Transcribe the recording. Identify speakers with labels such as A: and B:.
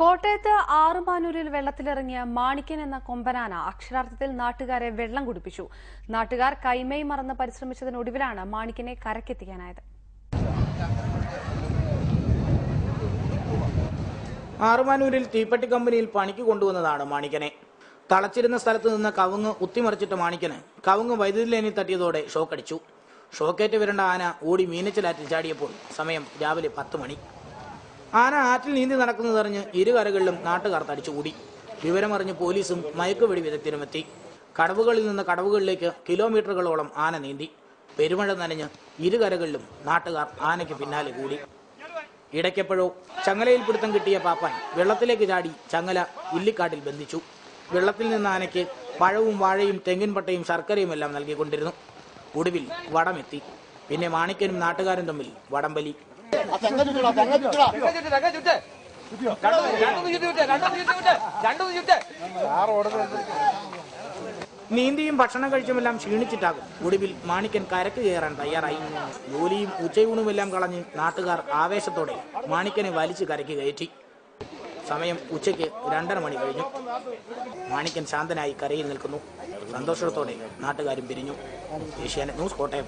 A: കോട്ടയത്ത് ആറുമാനൂരിൽ വെള്ളത്തിലിറങ്ങിയ മാണിക്യൻ എന്ന കൊമ്പനാന അക്ഷരാർത്ഥത്തിൽ നാട്ടുകാരെ വെള്ളം കുടിപ്പിച്ചു. നാട്ടുകാർ കൈമൈ മറന്ന് പരിശ്രമിച്ചതിനൊടുവിലാണ് മാണിക്കനെ കരക്കെത്തിക്കാനായത്.
B: ആറുമാനൂരിൽ തീപ്പെട്ടി കമ്പനിയിൽ പണിക്ക് കൊണ്ടുവന്നതാണ് മാണിക്കനെ. തളച്ചിരുന്ന സ്ഥലത്ത് നിന്ന് കവുങ്ങ് ഉത്തിമറിച്ചിട്ട് മാണിക്കന് കവുങ്ങ് വൈദ്യുതി ലൈനിൽ തട്ടിയതോടെ ഷോക്കടിച്ചു. ഷോക്കേറ്റ് വരേണ്ട ആന ഓടി മീനച്ചിലാറ്റിൽ ചാടിയപ്പോൾ സമയം രാവിലെ പത്ത് മണി. ആന ആറ്റിൽ നീന്തി നടക്കുന്നതറിഞ്ഞ് ഇരുകരകളിലും നാട്ടുകാർ തടിച്ചുകൂടി. വിവരമറിഞ്ഞ് പോലീസും മയക്കുവെടി വിദഗ്ധരും എത്തി കടവുകളിൽ നിന്ന് കടവുകളിലേക്ക് കിലോമീറ്ററുകളോളം ആന നീന്തി. പെരുമഴ നനഞ്ഞ് ഇരുകരകളിലും നാട്ടുകാർ ആനയ്ക്ക് പിന്നാലെ കൂടി. ഇടയ്ക്കെപ്പോഴോ ചങ്ങലയിൽ പിടുത്തം കിട്ടിയ പാപ്പാൻ വെള്ളത്തിലേക്ക് ചാടി ചങ്ങല ഇല്ലിക്കാട്ടിൽ ബന്ധിച്ചു. വെള്ളത്തിൽ നിന്ന് ആനയ്ക്ക് പഴവും വാഴയും തെങ്ങിൻ പട്ടയും ശർക്കരയും എല്ലാം നൽകിക്കൊണ്ടിരുന്നു. ഒടുവിൽ വടമെത്തി. പിന്നെ മാണിക്കനും നാട്ടുകാരും തമ്മിൽ വടംബലി
C: തെങ്ങ ചുറ്റടാ തെങ്ങ ചുറ്റടാ
D: ചുറ്റ് തെങ്ങ ചുറ്റ്. രണ്ടൊന്ന് രണ്ടൊന്ന് ചുറ്റ് ചുറ്റ് രണ്ടൊന്ന് ചുറ്റ് ചുറ്റ് രണ്ടൊന്ന് ചുറ്റ്.
B: നീന്തിയും ഭക്ഷണം കഴിച്ചുമെല്ലാം ക്ഷീണിച്ചിട്ടാകും. ഒടുവിൽ മാണിക്കൻ കരക്ക് കയറാൻ തയ്യാറായി. ജോലിയും ഉച്ചയൂണുമെല്ലാം കളഞ്ഞ് നാട്ടുകാർ ആവേശത്തോടെ മാണിക്കനെ വലിച്ചു കരക്ക് കയറ്റി. സമയം ഉച്ചയ്ക്ക് രണ്ടര മണി കഴിഞ്ഞു. മാണിക്കൻ ശാന്തനായി കരയിൽ നിൽക്കുന്നു. സന്തോഷത്തോടെ നാട്ടുകാരും പിരിഞ്ഞു. ഏഷ്യാനെറ്റ് ന്യൂസ് കോട്ടയം.